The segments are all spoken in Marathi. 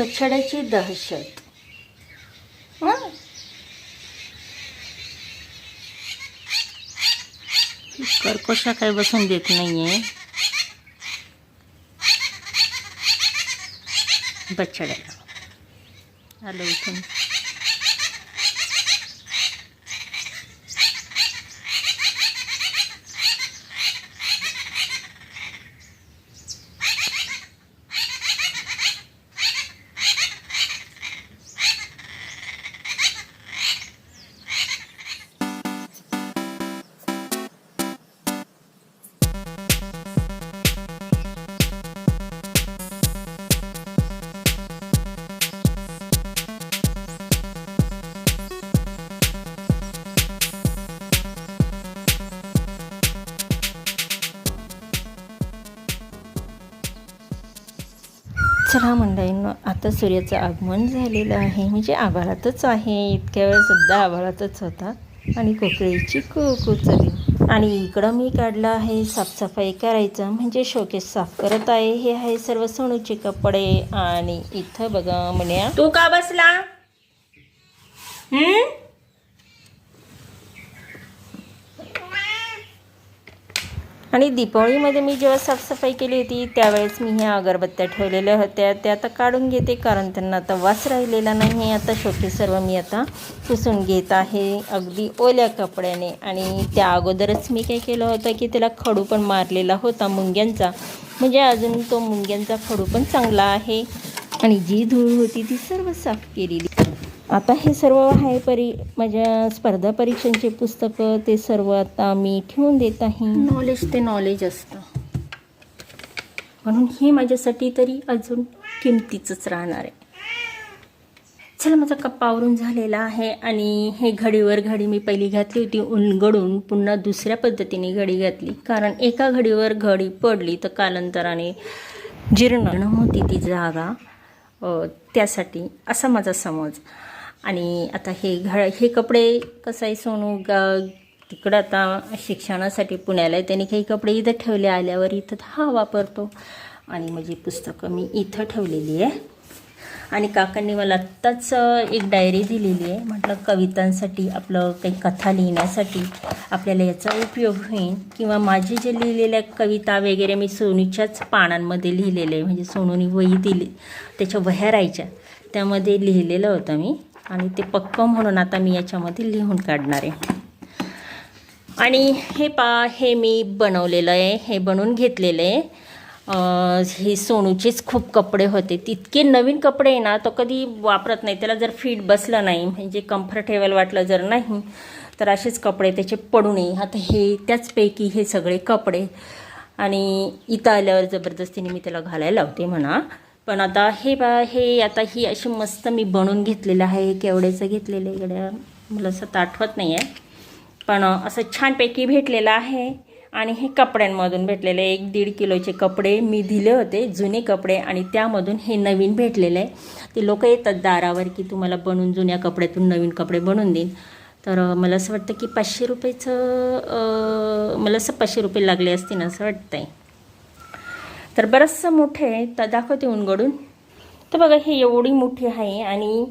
बछड्याची दहशत. हं? कर्कशा काय बसून देत नाहीये. बछड्याला. आलो इथून. चला मंडळींनो आता सूर्याचं आगमन झालेलं आहे. म्हणजे आभाळातच आहे. इतक्या वेळ सुद्धा आभाळातच होता. आणि कोकळीची कुकू चाली. आणि इकडं मी काढलं आहे साफसफाई करायचं. म्हणजे शोकेस साफ करत आहे. हे आहे सर्व सोनूचे कपडे. आणि इथं बघा म्हण्या. तू का बसला? हम्म? आणि दीपावळीमध्ये मी जेव्हा साफसफाई केली होती त्यावेळेस मी ह्या अगरबत्त्या ठेवलेल्या होत्या. त्या आता काढून घेते कारण त्यांना आता वास राहिलेला नाही. आता छोटे सर्व मी आता पुसून घेत आहे. अगदी ओल्या कपड्याने. आणि त्या अगोदरच मी काय केलं होतं की त्याला खडू पण मारलेला होता मुंग्यांचा. म्हणजे अजून तो मुंग्यांचा खडू पण चांगला आहे. आणि जी धूळ होती ती सर्व साफ केलेली. आता हे सर्व आहे परी माझ्या स्पर्धा परीक्षांचे पुस्तकं ते सर्व आता मी ठेवून देत आहे. नॉलेज ते नॉलेज असतं. म्हणून हे माझ्यासाठी तरी अजून किमतीचंच राहणार आहे. चला माझा कप्पा आवरून झालेला आहे आणि हे घडीवर घडी मी पहिली घातली होती उलगडून पुन्हा दुसऱ्या पद्धतीने घडी घातली. कारण एका घडीवर घडी पडली तर कालांतराने जीर्ण होती ती जागा. त्यासाठी असा माझा समज. आणि आता हे घ हे कपडे कसं आहे सोनू? ग तिकडं आता शिक्षणासाठी पुण्याला आहे. त्याने काही कपडे इथं ठेवले आल्यावर इथं हा वापरतो. आणि माझी पुस्तकं मी इथं ठेवलेली आहे. आणि काकांनी मला आत्ताच एक डायरी दिलेली आहे. म्हटलं कवितांसाठी आपलं काही कथा लिहिण्यासाठी आपल्याला याचा उपयोग होईल. किंवा माझी जे लिहिलेल्या कविता वगैरे मी सोनूच्याच पानांमध्ये लिहिलेले आहे. म्हणजे सोनूनी वही दिली त्याच्या वह्या राहायच्या. त्यामध्ये लिहिलेलं होतं मी. आणि ते पक्कं म्हणून आता मी याच्यामध्ये लिहून काढणार आहे. आणि हे पा हे मी बनवलेलं आहे हे बनवून घेतलेलं आहे. हे सोनूचेच खूप कपडे होते. तितके नवीन कपडे आहे ना तो कधी वापरत नाही. त्याला जर फिट बसलं नाही म्हणजे कम्फर्टेबल वाटलं जर नाही तर असेच कपडे त्याचे पडू नये. आता हे त्याचपैकी हे सगळे कपडे. आणि इथं आल्यावर जबरदस्तीने मी त्याला घालायला लावते म्हणा. पण आता हे बा हे आता ही अशी मस्त मी बनवून घेतलेलं आहे केवड्याचं घेतलेलं आहे इकडे मला असं आठवत नाही आहे पण असं छानपैकी भेटलेलं आहे आणि हे कपड्यांमधून भेटलेले एक दीड किलोचे कपडे मी दिले होते जुने कपडे आणि त्यामधून हे नवीन भेटलेले. आहे ते लोक येतात दारावर की तुम्हाला बनवून जुन्या कपड्यातून नवीन कपडे बनवून देईन. तर मला असं वाटतं की पाचशे रुपयेचं मला असं पाचशे रुपये लागले असतील असं वाटतं आहे तर बरंचसं मोठे आहे. तर दाखवते उनगडून. तर बघा हे एवढी मोठी आहे आणि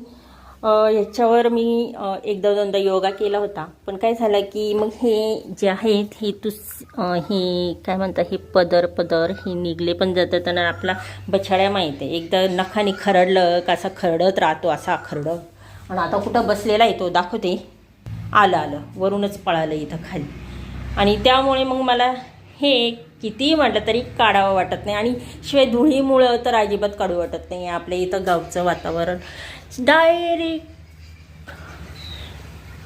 याच्यावर मी एकदा दोनदा योगा केला होता. पण काय झालं की मग हे जे आहेत हे तुस हे काय म्हणतात हे पदर पदर हे निघले पण जातात आणि आपला बछड्या माहीत आहे. एकदा नखाने खरडलं का असं खरडत राहतो असा खरडं आणि आता कुठं बसलेला आहे तो दाखवते. आलं आलं. वरूनच पळालं इथं खाली. आणि त्यामुळे मग मला हे कितीही म्हटलं तरी काढावं वाटत नाही. आणि शिवाय धुळीमुळं तर अजिबात काढू वाटत नाही. आपल्या इथं गावचं वातावरण. डायरेक्ट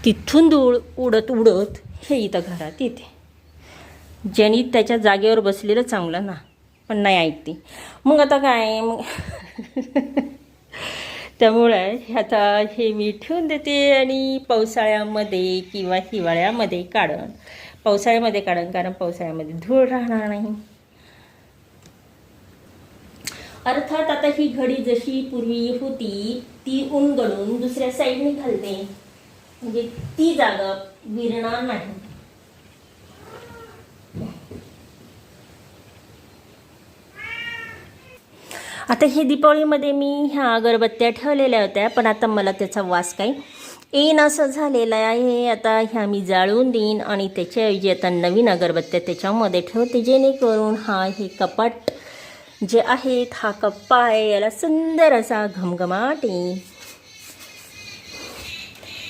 तिथून धूळ उडत उडत हे इथं घरात येते. ज्यांनी त्याच्या जागेवर बसलेलं चांगलं ना पण नाही ऐकते. मग आता काय? मग त्यामुळे आता हे मी ठेवून देते आणि पावसाळ्यामध्ये किंवा हिवाळ्यामध्ये काढण. पावसाळ्यामध्ये काढण कारण पावसाळ्यामध्ये धूळ राहणार नाही. अर्थात आता ही घडी जशी पूर्वी होती ती उनगडून दुसऱ्या साईडने घालते म्हणजे ती जागा विरणार नाही. आता हे दीपावळीमध्ये मी ह्या अगरबत्त्या ठेवलेल्या होत्या पण आता मला त्याचा वास काही येईन असं झालेलं आहे. आता ह्या मी जाळून देईन आणि त्याच्याऐवजी आता नवीन अगरबत्त्या त्याच्यामध्ये ठेवते जेणेकरून हा हे कपाट जे आहेत हा कप्पा आहे याला सुंदर असा घमघमाट येईल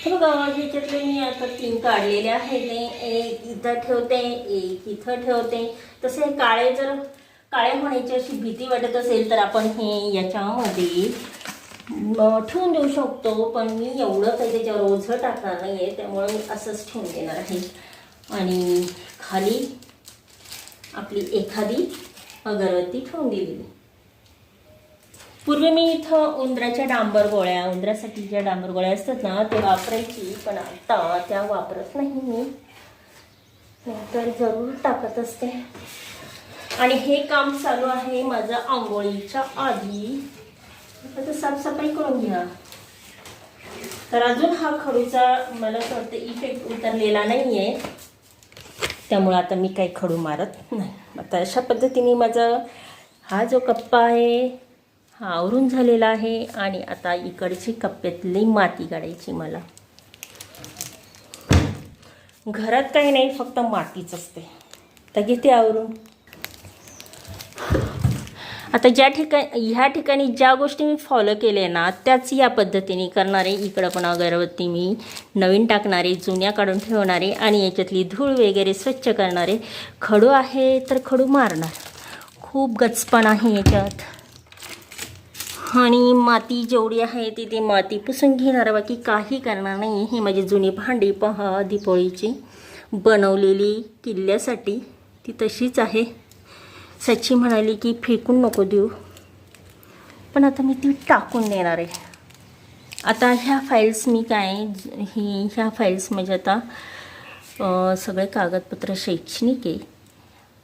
बघा ह्याच्यातले मी आता तीन काढलेले आहेत. एक इथं ठेवते एक इथं ठेवते. तसे काळे जर काळ्या होण्याची अशी भीती वाटत असेल तर आपण हे याच्यामध्ये ठेवून देऊ शकतो. पण मी एवढं काही त्याच्यावर ओझं टाकणार नाही आहे त्यामुळे मी असंच ठेवून देणार आहे. आणि खाली आपली एखादी अगरबत्ती ठेवून दिलेली. पूर्वी मी इथं उंदराच्या डांबर गोळ्या उंदरासाठी ज्या डांबर गोळ्या असतात ना ते वापरायची. पण आता त्या वापरत नाही मी. नंतर जरूर टाकत असते. आणि हे काम चालू आहे माझं आंघोळीच्या आधी. आता साफसफाई करून घ्या. तर अजून हा खडूचा मला असं वाटतं इफेक्ट उतरलेला नाही आहे त्यामुळं आता मी काही खडू मारत नाही. आता अशा पद्धतीने माझा हा जो कप्पा आहे हा आवरून झालेला आहे आणि आता इकडची कप्प्यातली माती काढायची मला. घरात काही नाही फक्त मातीच असते. तर घेते आवरून. आता ज्या ठिकाणी ह्या ठिकाणी ज्या गोष्टी मी फॉलो केले ना त्याच या पद्धतीने करणारे इकडं पण अगरबत्ती मी नवीन टाकणारे जुन्या काढून ठेवणारे आणि याच्यातली धूळ वगैरे स्वच्छ करणारे खडू आहे तर खडू मारणार. खूप गचपण आहे याच्यात. आणि माती जेवढी आहे ती ती माती पुसून घेणार बाकी काही करणार नाही. ही माझी जुनी भांडी पहा दिपोळीची बनवलेली किल्ल्यासाठी. ती तशीच आहे. सची म्हणाली की फेकून नको देऊ. पण आता मी ती टाकून देणार आहे. आता ह्या फाईल्स मी काय ही ह्या फाईल्स म्हणजे आता सगळे कागदपत्र शैक्षणिक आहे.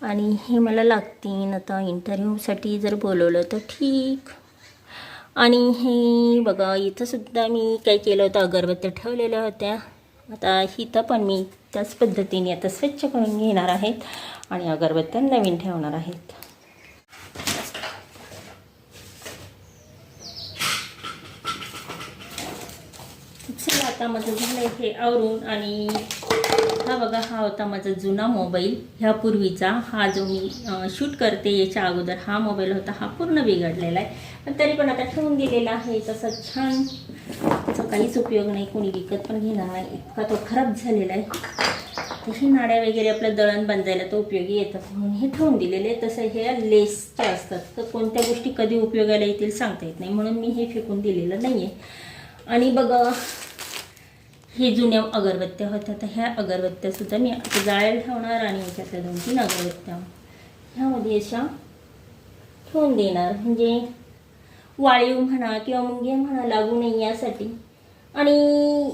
आणि हे मला लागतील आता इंटरव्ह्यूसाठी जर बोलवलं तर ठीक. आणि हे बघा इथंसुद्धा मी काय केलं होतं अगरबत्त्या ठेवलेल्या होत्या. आता इथं पण मी त्याच पद्धतीने आता स्वच्छ करून घेणार आहेत आणि अगरबत्त्या नवीन ठेवणार आहेत. चला आता माझं झालं हे आवरून आणि हा बघा हा होता माझा जुना मोबाईल. ह्या पूर्वीचा हा जो मी शूट करते याच्या अगोदर हा मोबाईल होता हा पूर्ण बिघडलेला आहे. पण तरी पण आता ठेवून दिलेला आहे. तसा छान त्याचा काहीच उपयोग नाही कोणी विकत पण घेणार नाही. इतका तो खराब झालेला आहे. तर ही नाड्या वगैरे आपलं दळण बनजायला तो उपयोगी येतात. म्हणून हे ठेवून दिलेले आहे. तसं हे लेसच्या असतात. तर कोणत्या गोष्टी कधी उपयोगाला येतील सांगता येत नाही. म्हणून मी हे फेकून दिलेलं नाही आहे आणि बघा हे जुन्या अगरबत्त्या होत्या. तर ह्या अगरबत्त्यासुद्धा मी आता जाळ्याला ठेवणार आणि याच्यातल्या दोन तीन अगरबत्त्या ह्यामध्ये अशा ठेवून देणार. म्हणजे वाळीव म्हणा किंवा मुंगे म्हणा लागू नये यासाठी. आणि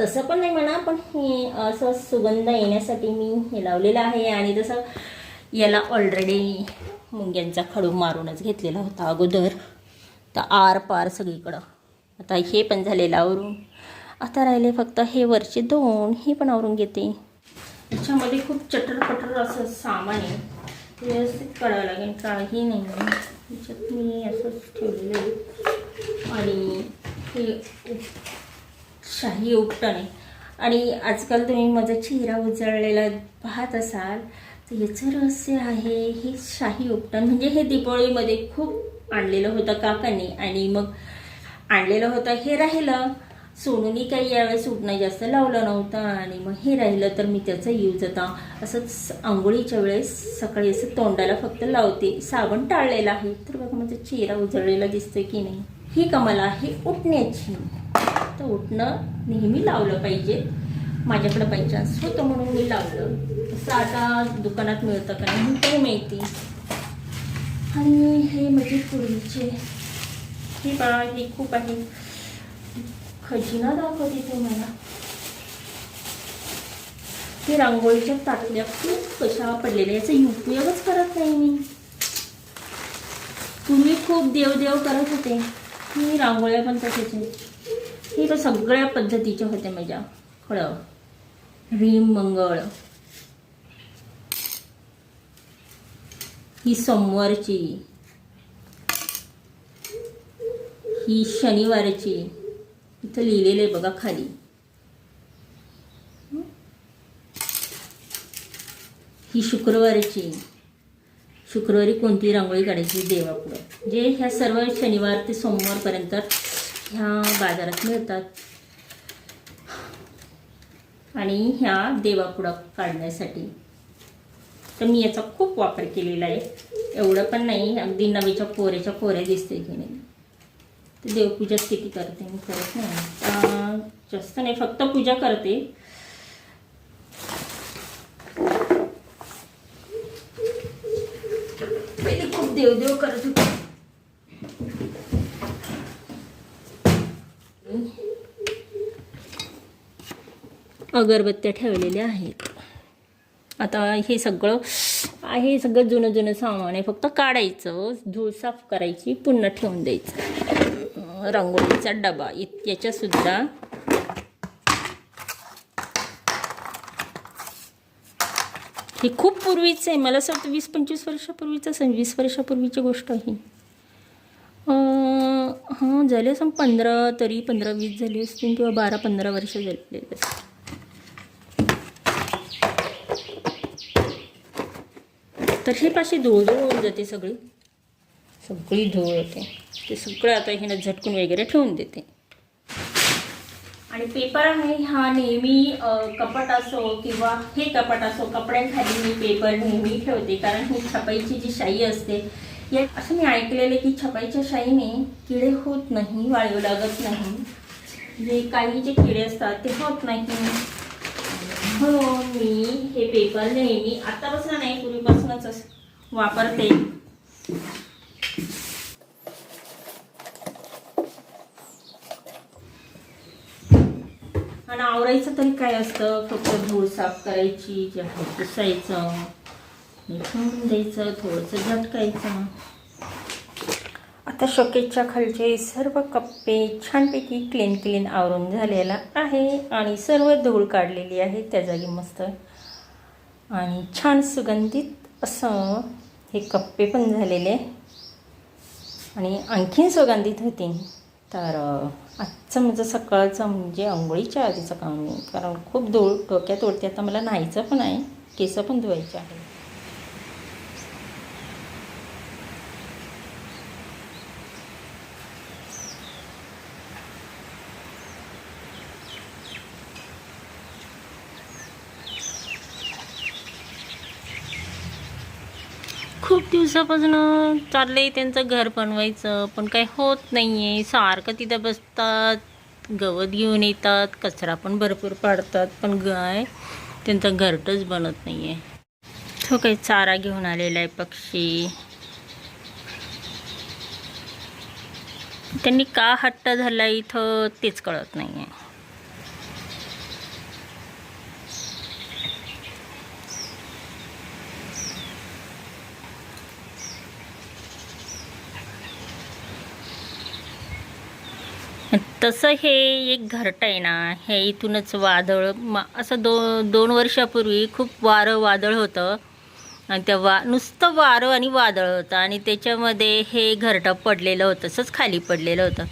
तसं पण नाही म्हणा पण हे असं सुगंध येण्यासाठी मी हे लावलेलं आहे. आणि तसं याला ऑलरेडी मुंग्यांचा खडू मारूनच घेतलेला होता अगोदर. तर आर पार सगळीकडं. आता हे पण झालेलं आवरून. आता राहिले फक्त हे वरचे दोन हे पण आवरून घेते. याच्यामध्ये खूप चटर असं सामान आहे. व्यवस्थित करावं लागेल काही नाही. याच्यात मी असंच ठेवलेलं आहे. आणि हे शाही उपटण आहे. आणि आजकाल तुम्ही माझा चेहरा उजळलेला पाहत असाल तर याचं रहस्य आहे हे शाही उपटण. म्हणजे हे दीपावळीमध्ये खूप आणलेलं होतं काकांनी. आणि मग आणलेलं होतं हे राहिलं. सोनूनी काही यावेळेस उठणं जास्त लावलं नव्हतं आणि मग हे राहिलं तर मी त्याचा यूज आता असंच आंघोळीच्या वेळेस सकाळी असं तोंडाला फक्त लावते. साबण टाळलेला आहे. तर बघा माझा चेहरा उजळलेला दिसतोय की नाही. ही कमाल आहे उठण्याची. तर उठणं नेहमी लावलं पाहिजे. माझ्याकडे बाय चान्स होतं म्हणून मी लावलं. तसं आता दुकानात मिळतं का नाही ते माहिती आणि हे म्हणजे पूर्वीचे. हे बा हे खूप आहे. खजिना दाखवते तुम्हाला हे रांगोळीच्या ताटल्या खूप कशा पडलेल्या याचा उपयोगच करत नाही मी. तुम्ही खूप देवदेव करत होते. मी रांगोळ्या पण तसेच हे तर सगळ्या पद्धतीच्या होत्या माझ्या. फळं रीम मंगळ. ही सोमवारची. ही शनिवारची. इथं लिहिलेलं आहे बघा खाली ही शुक्रवारची शुक्रवारी कोणती रांगोळी काढायची देवापुढं जे ह्या सर्व शनिवार ते सोमवारपर्यंत ह्या बाजारात मिळतात. आणि ह्या देवापुढं काढण्यासाठी. तर मी याचा खूप वापर केलेला आहे. एवढं पण नाही अगदी नवीच्या कोऱ्याच्या कोऱ्या दिसते की नाही. देवपूजात देवपूजाच किती करते मी करत नाही जास्त नाही फक्त पूजा करते. पहिले खूप देवदेव करत होते. अगरबत्त्या ठेवलेल्या आहेत. आता हे सगळं आहे सगळं जुनं जुनं सामान आहे. फक्त काढायचं धूळ साफ करायची पुन्हा ठेवून द्यायचं. रांगोळीचा डबा. इत- याच्यासुद्धा. हे खूप पूर्वीचं आहे. मला असं वाटतं वीस पंचवीस वर्षापूर्वीचं असेल. वीस वर्षापूर्वीची गोष्ट आहे हां झाले असं पंधरा तरी पंधरा वीस झाले असतील किंवा बारा पंधरा वर्ष झालेले असतील. तर हे पाशी धूळ धूळ होऊन जाते सगळी. सगळी धूळ होते ते सगळं आता हे झटकून वगैरे ठेवून देते. आणि पेपर आहे हा नेहमी कपट कपाट असो किंवा हे कपाट असो कपड्यांखाली मी पेपर नेहमी ठेवते कारण ही छपाईची जी शाई असते या असं मी ऐकलेलं की छपाईच्या शाईने किडे होत नाही वाळू लागत नाही. जे काही जे किडे असतात ते होत नाही. हो मी हे पेपर नेहमी आतापासून नाही पूर्वीपासूनच वापरते. आणि आवरायचं तरी काय असतं? फक्त धूळ साफ करायची जे आहे पुसायचं ठेवून द्यायचं थोडंसं झटकायचं. आता शोकेजच्या खालचे सर्व कप्पे छानपैकी क्लीन क्लीन आवरून झालेला आहे आणि सर्व धूळ काढलेली आहे. त्या जागी मस्त आणि छान सुगंधित असं हे कप्पे पण झालेले. आणि आणखीन सुगंधित होते तर आजचं माझं सकाळचं म्हणजे आंघोळीच्या आधीचं काम आहे. कारण खूप धूळ डोक्यात ओढते आता मला न्हायचं पण आहे. केस पण धुवायचे आहे खूप दिवसापासून चाललंय त्यांचं घर बनवायचं पण काही होत नाही आहे सारखं तिथं बसतात गवत घेऊन येतात कचरा पण भरपूर पाडतात पण गाय त्यांचं घरटच बनत नाही आहे तो काही चारा घेऊन आलेला आहे पक्षी. त्यांनी का हट्ट झाला इथं तेच कळत नाही आहे तसं हे एक घरटं आहे ना हे इथूनच वादळ मा असं दो दोन वर्षापूर्वी खूप वारं वादळ होतं. आणि त्या वा नुसतं वारं आणि वादळ होतं आणि त्याच्यामध्ये हे घरटं पडलेलं होतं तसंच खाली पडलेलं होतं.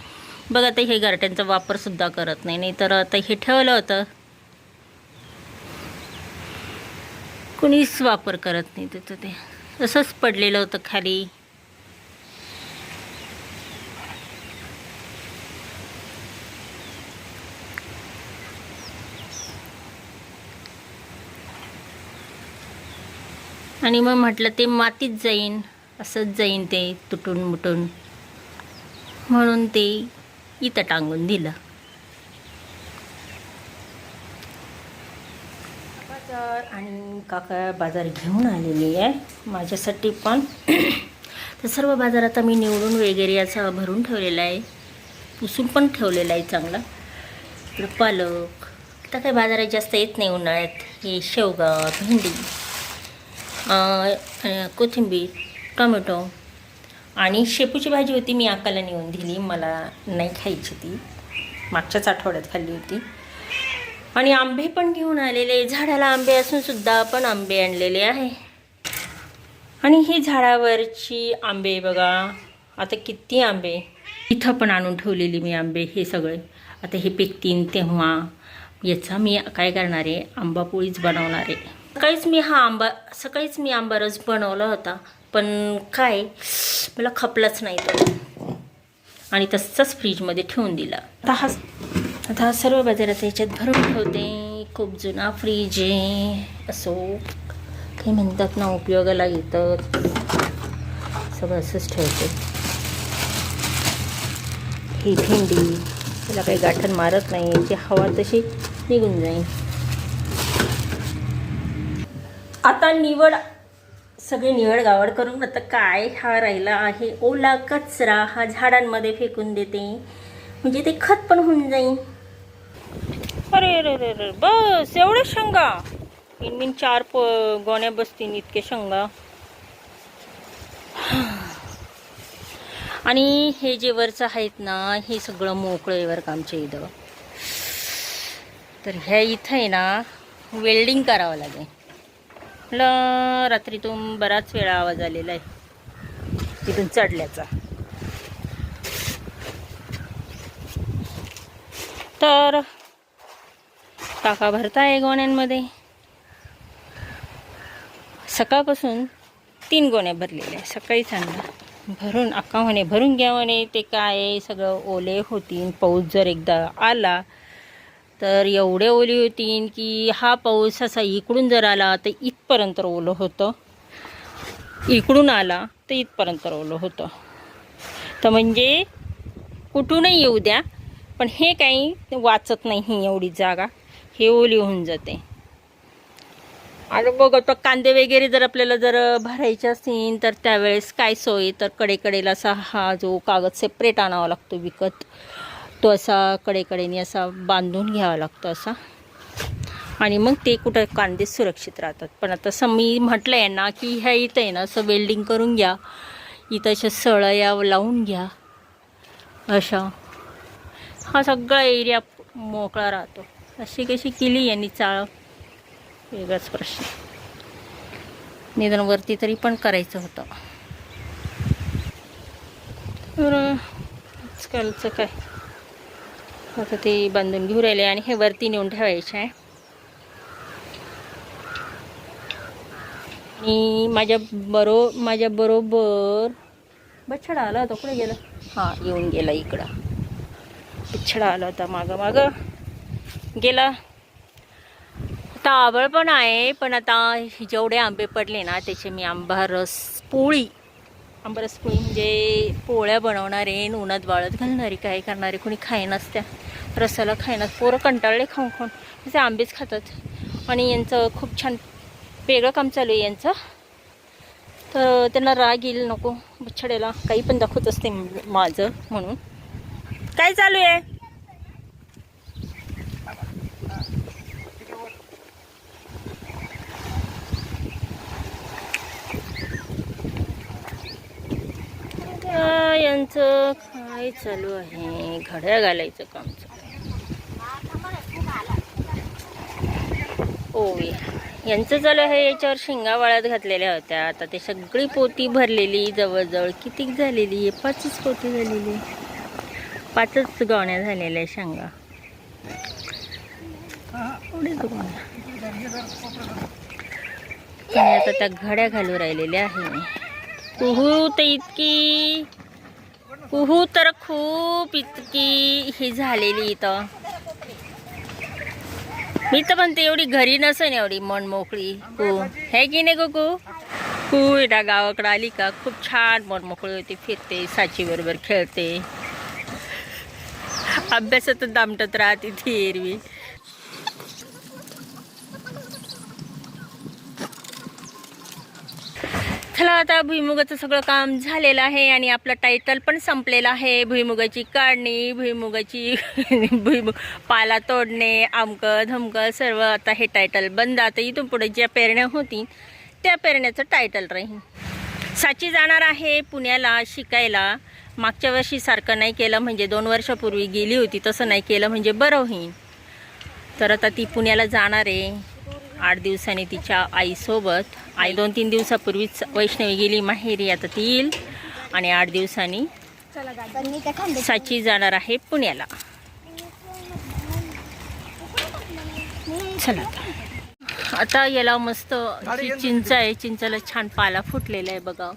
बघ आता हे घरट्यांचा वापरसुद्धा करत नाही नाही तर आता हे ठेवलं होतं. कुणीच वापर करत नाही तिथं ते. तसंच पडलेलं होतं खाली. आणि मग म्हटलं ते मातीत जाईन असंच जाईन ते तुटून मुटून. म्हणून ते इथं टांगून दिलं. बाजार आणि काका बाजार घेऊन आलेली आहे माझ्यासाठी पण. तर सर्व बाजार आता मी निवडून वगैरे असा भरून ठेवलेला आहे. पुसून पण ठेवलेला आहे चांगला. तर पालक. आता काही बाजारात जास्त येत नाही उन्हाळ्यात. हे शेवगा भेंडी. कोथिंबीर टोमॅटो आणि शेपूची भाजी होती मी अक्काला नेऊन दिली. मला नाही खायची ती. मागच्याच आठवड्यात खाल्ली होती. आणि आंबे पण घेऊन आलेले. झाडाला आंबे असून सुद्धा आपण आंबे आणलेले आहे. आणि ही झाडावरची आंबे बघा. आता किती आंबे. इथं पण आणून ठेवलेली मी आंबे हे सगळे. आता हे पिकतीन तेव्हा. याचा मी काय करणार आहे? आंबापोळीच बनवणार आहे. सकाळीच मी हा आंबा सकाळीच मी आंबा रस बनवला होता पण काय मला खपलाच नाही तो. आणि तसंच फ्रीजमध्ये ठेवून दिला. आता हा आता हा सर्व बाजारात याच्यात भरून ठेवते. खूप जुना फ्रीज आहे. असो काही म्हणतात ना उपयोगाला येतं. सगळं असंच ठेवते. ही भेंडी त्याला काही गाठण मारत नाही. जी हवा तशी निघून जाईल. आता निवड सगळी निवड गावड करून आता काय हा राहिला आहे? ओला कचरा हा झाडांमध्ये फेकून देते. म्हणजे ते खत पण होऊन जाईल अरे अरे अरे अरे बस एवढं शेंगा. इन मिन चार प गोण्या बसतील इतके शेंगा. आणि हे जे वरचं आहेत ना हे सगळं मोकळं का आमच्या इथं. तर ह्या इथं आहे ना वेल्डिंग करावं लागेल. आपलं रात्रीतून बराच वेळा आवाज आलेला आहे. तिथून चढल्याचा. तर टाका भरताय गोण्यांमध्ये? सकाळपासून तीन गोण्या भरलेल्या आहे सकाळी आणला भरून अक्का म्हणे भरून घ्या म्हणे. ते काय सगळं ओले होतीन पाऊस जर एकदा आला तर एवढे ओली होती की हा पाऊस असा इकडून जर आला तर इथपर्यंत ओलं होतं. इकडून आला तर इथपर्यंत ओलं होतं. तर म्हणजे कुठूनही येऊ द्या पण हे काही वाचत नाही ही एवढी जागा. हे ओली होऊन जाते. आणि बघ आता कांदे वगैरे जर आपल्याला जर भरायचे असतील तर त्यावेळेस काय सोय? तर कडेकडेला असा हा जो कागद सेपरेट आणावा लागतो विकत. तो असा कडेकडेने असा बांधून घ्यावा लागतो असा. आणि मग ते कुठं कांदे सुरक्षित राहतात. पण आता असं मी म्हटलं आहे ना की ह्या इथं आहे ना असं वेल्डिंग करून घ्या. इथं अशा सळया लावून घ्या. अशा. हा सगळा एरिया मोकळा राहतो. अशी कशी केली यांनी चाळ. वेगळाच प्रश्न. निदान वरती तरी पण करायचं होतं. तर आजकालचं काय? आता ते बांधून घेऊ राहिले आणि हे वरती नेऊन ठेवायचे आहे. आणि माझ्या बरो माझ्या बरोबर बछडा आला होता. कुठे गेला? हां येऊन गेला इकडं. बिछडा आला होता मागं मागं. गेला. आता आवळ पण आहे पण आता जेवढे आंबे पडले ना त्याचे मी आंबा रस पोळी आंबा पोळी म्हणजे पोळ्या बनवणारे उन्हात वाळत घालणारे काय करणारे कोणी खाय नसत्या. रसाला खायनात पोरं कंटाळले खाऊन खाऊन. तसे आंबेच खातात. आणि यांचं खूप छान वेगळं काम चालू आहे यांचं. तर त्यांना राग येईल नको. बछड्याला काही पण दाखवत असते माझं म्हणून. काय चालू आहे? यांचं काय चालू आहे? घड्या घालायचं काम चालू आहे. ओवी यांचं चालू आहे याच्यावर शेंगा वाळत घातलेल्या होत्या. आता ते सगळी पोती भरलेली जवळजवळ किती झालेली? आहे पाचच पोती झालेली. पाचच गवण्या झालेल्या आहे शेंगा. आणि आता त्या घड्या घालू राहिलेल्या आहे कुहू तर इतकी कुहू तर खूप इतकी ही झालेली इथं. मी तर म्हणते एवढी घरी नसेन एवढी मन मोकळी. कू हे की नाही कुकू? कू एका गावाकडे आली का खूप छान मन मोकळी होती फिरते साची बरोबर खेळते. अभ्यासात दामटत राहते ती एरवी. चला आता भुईमुगाचं सगळं काम झालेलं आहे आणि आपलं टायटल पण संपलेलं आहे. भुईमुगाची काढणी भुईमुगाची भुईमुग पाला तोडणे आमकं धमकं सर्व आता हे टायटल बंद. आता इथून पुढे ज्या पेरण्या होती त्या पेरण्याचं टायटल राहील. साची जाणार आहे पुण्याला शिकायला. मागच्या वर्षी सारखं नाही केलं म्हणजे दोन वर्षापूर्वी गेली होती तसं नाही केलं म्हणजे बरं होईल. तर आता ती पुण्याला जाणार आहे आठ दिवसांनी तिच्या आईसोबत. आई दोन तीन दिवसापूर्वीच वैष्णवी गेली माहेरी आता ती येईल. आणि आठ दिवसांनी साची जाणार आहे पुण्याला. चला आता. याला मस्त चिंच आहे चिंचाला छान पाला फुटलेला आहे बघा.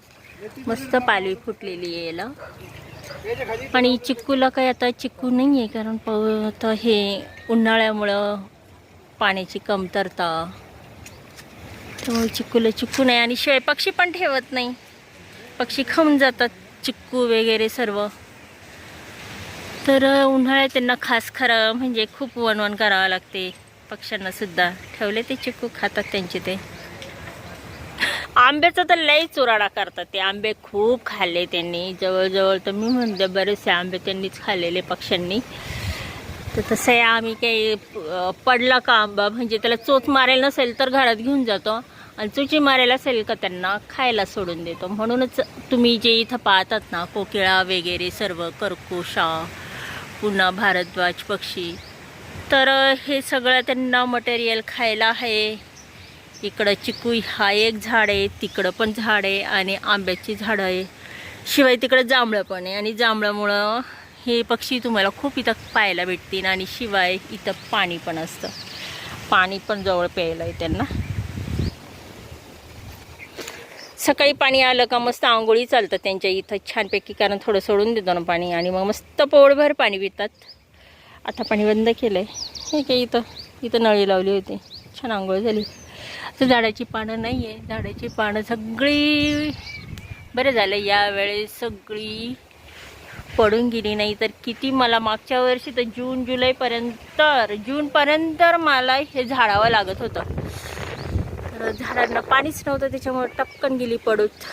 मस्त पालवी फुटलेली आहे याला. आणि चिक्कूला काही आता चिक्कू नाही आहे कारण आता हे उन्हाळ्यामुळं पाण्याची कमतरता. त्यामुळे चिक्कूला चिक्कू नाही आणि शिवाय पक्षी पण ठेवत नाही. पक्षी खाऊन जातात चिक्कू वगैरे सर्व. तर उन्हाळ्यात त्यांना खास खरं म्हणजे खूप वणवण करावं लागते. पक्ष्यांना सुद्धा. ठेवले ते चिक्कू खातात त्यांचे ते. आंब्याचा तर लई चुराडा करतात ते. आंबे खूप खाल्ले त्यांनी. जवळजवळ तर मी म्हणते बरेचसे आंबे त्यांनीच खाल्लेले पक्ष्यांनी. तर तसं आहे आम्ही काही पडला का आंबा म्हणजे त्याला चोच मारेल नसेल तर घरात घेऊन जातो. आणि चुची मारेल असेल का त्यांना खायला सोडून देतो. म्हणूनच तुम्ही जे इथं पाहतात ना कोकिळा वगैरे सर्व कर्कोशा पुन्हा भारद्वाज पक्षी तर हे सगळं त्यांना मटेरियल खायला आहे. इकडं चिकू हा एक झाड आहे तिकडं पण झाड आहे आणि आंब्याची झाडं आहे. शिवाय तिकडं जांभळं पण आहे आणि जांभळामुळं हे पक्षी तुम्हाला खूप इथं पाहायला भेटतील आणि शिवाय इथं पाणी पण असतं. पाणी पण जवळ प्यायला आहे त्यांना. सकाळी पाणी आलं का मस्त आंघोळी चालतं त्यांच्या इथं छानपैकी कारण थोडं सोडून देतो ना पाणी आणि मग मस्त पोळभर पाणी पितात. आता पाणी बंद केलं आहे हे आहे इथं. इथं नळी लावली होती. छान आंघोळ झाली. तर झाडाची पानं नाही आहे झाडाची पानं सगळी बरं झालं. यावेळेस सगळी पडून गेली नाही तर किती मला मागच्या वर्षी तर जून जुलैपर्यंत जूनपर्यंत मला हे झाडावं लागत होतं. तर झाडांना पाणीच नव्हतं त्याच्यामुळे टपकन गेली पडूत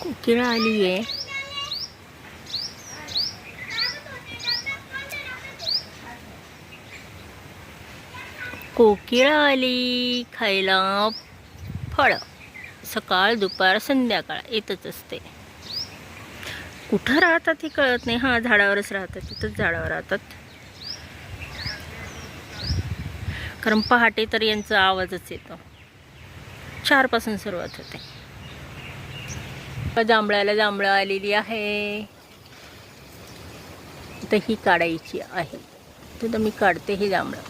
कोकिळा आली आहे कोकिळा आली खायला फळ. सकाळ दुपार संध्याकाळ येतच असते. कुठं राहतात हे कळत नाही. हां झाडावरच राहतात. तिथंच झाडावर राहतात. कारण पहाटे तर यांचा आवाजच येतो. चारपासून सुरुवात होते. जांभळाला जांभळं आलेली आहे. तर ही काढायची आहे. तर मी काढते हे जांभळं.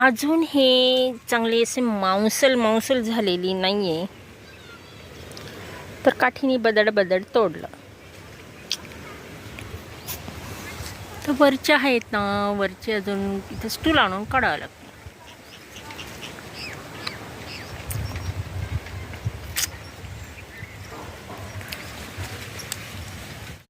अजून हे चांगले असे मांसल मांसल झालेली नाही आहे तर काठीने बदड बदड तोडलं. तर वरचे आहेत ना वरचे अजून इथं स्टूल आणून काढावं लागतं.